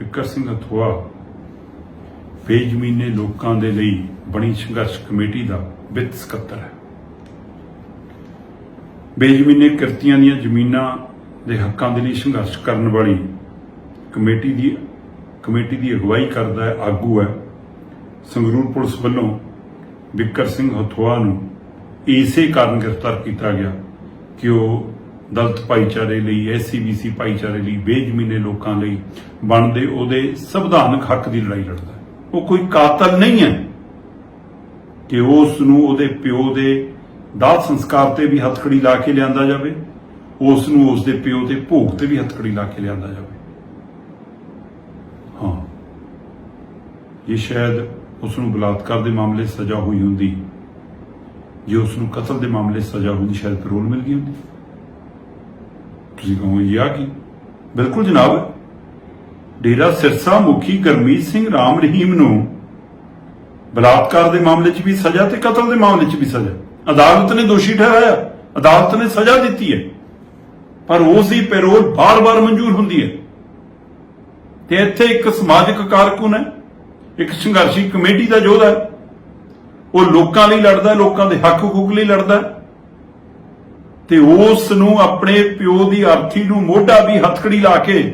ਬਿੱਕਰ ਸਿੰਘ ਅਥਵਾ ਬੇਜ਼ਮੀਨੇ ਲੋਕਾਂ ਦੇ ਲਈ ਬਣੀ ਸੰਘਰਸ਼ ਕਮੇਟੀ ਦਾ ਵਿੱਤ ਸਕੱਤਰ ਹੈ। ਬੇਜ਼ਮੀਨੇ ਕਿਰਤੀਆਂ ਦੀਆਂ ਜ਼ਮੀਨਾਂ ਦੇ ਹੱਕਾਂ ਦੇ ਲਈ ਸੰਘਰਸ਼ ਕਰਨ ਵਾਲੀ ਕਮੇਟੀ ਦੀ ਕਮੇਟੀ ਦੀ ਅਗਵਾਈ ਕਰਦਾ ਹੈ, ਆਗੂ ਹੈ। ਸੰਗਰੂਰ ਪੁਲਿਸ ਵੱਲੋਂ ਬਿੱਕਰ ਸਿੰਘ ਹਥਵਾ ਨੂੰ ਇਸੇ ਕਾਰਨ ਗ੍ਰਿਫਤਾਰ ਕੀਤਾ ਗਿਆ ਕਿ ਉਹ ਦਲਤ ਭਾਈਚਾਰੇ ਲਈ ਐਸਸੀਬੀਸੀ ਭਾਈਚਾਰੇ ਲਈ, ਬੇਜ਼ਮੀਨੇ ਲੋਕਾਂ ਲਈ ਬਣਦੇ ਉਹਦੇ ਸੰਵਿਧਾਨਕ ਹੱਕ ਦੀ ਲੜਾਈ ਲੜਦਾ ਉਹ ਕੋਈ ਕਾਤਲ ਨਹੀਂ ਹੈ ਕਿ ਉਸ ਨੂੰ ਉਹਦੇ ਪਿਓ ਦੇ ਦਾਤ ਸੰਸਕਾਰ ਤੇ ਵੀ ਹੱਥਕੜੀ ਲਾ ਕੇ ਲਿਆਂਦਾ ਜਾਵੇ ਉਸ ਨੂੰ ਉਸ ਦੇ ਪਿਓ ਦੇ ਭੋਗ ਤੇ ਵੀ ਹੱਥਕੜੀ ਲਾ ਕੇ ਲਿਆਂਦਾ ਜਾਵੇ। ਹਾਂ। ਇਹ ਸ਼ਾਇਦ ਉਸ ਨੂੰ ਬਲਾਤਕਾਰ ਦੇ ਮਾਮਲੇ ਸਜ਼ਾ ਹੋਈ ਹੁੰਦੀ। ਜੇ ਉਸ ਨੂੰ ਕਤਲ ਦੇ ਮਾਮਲੇ ਸਜ਼ਾ ਹੁੰਦੀ ਸ਼ਾਇਦ ਪੈਰੋਲ ਮਿਲ ਗਈ ਹੁੰਦੀ। ਤੁਸੀਂ ਕਹੋਗੇ ਜੀ ਆ ਕੀ? ਬਿਲਕੁਲ ਜਨਾਬ। ਡੇਰਾ ਸਿਰਸਾ ਮੁਖੀ ਗਰਮੀਤ ਸਿੰਘ ਰਾਮ ਰਹੀਮ ਨੂੰ ਬਲਾਤਕਾਰ ਦੇ ਮਾਮਲੇ 'ਚ ਵੀ ਸਜ਼ਾ ਤੇ ਕਤਲ ਦੇ ਮਾਮਲੇ 'ਚ ਵੀ ਸਜ਼ਾ। ਅਦਾਲਤ ਨੇ ਦੋਸ਼ੀ ਠਹਿਰਾਇਆ। ਅਦਾਲਤ ਨੇ ਸਜ਼ਾ ਦਿੱਤੀ ਹੈ। ਪਰ ਉਸ ਦੀ ਪੈਰੋਲ ਬਾਰ-ਬਾਰ ਮਨਜ਼ੂਰ ਹੁੰਦੀ ਹੈ। ਤੇ ਇੱਥੇ ਇੱਕ ਸਮਾਜਿਕ ਕਾਰਕੁਨ ਹੈ, ਇੱਕ ਸੰਘਰਸ਼ੀ ਕਮੇਟੀ ਦਾ ਯੋਧਾ ਹੈ। ਉਹ ਲੋਕਾਂ ਲਈ ਲੜਦਾ ਲੋਕਾਂ ਦੇ ਹੱਕ ਹਕੂਕ ਲਈ ਲੜਦਾ ਤੇ ਉਸ ਨੂੰ ਆਪਣੇ ਪਿਓ ਦੀ ਅਰਥੀ ਨੂੰ ਮੋਢਾ ਵੀ ਹੱਥਕੜੀ ਲਾ ਕੇ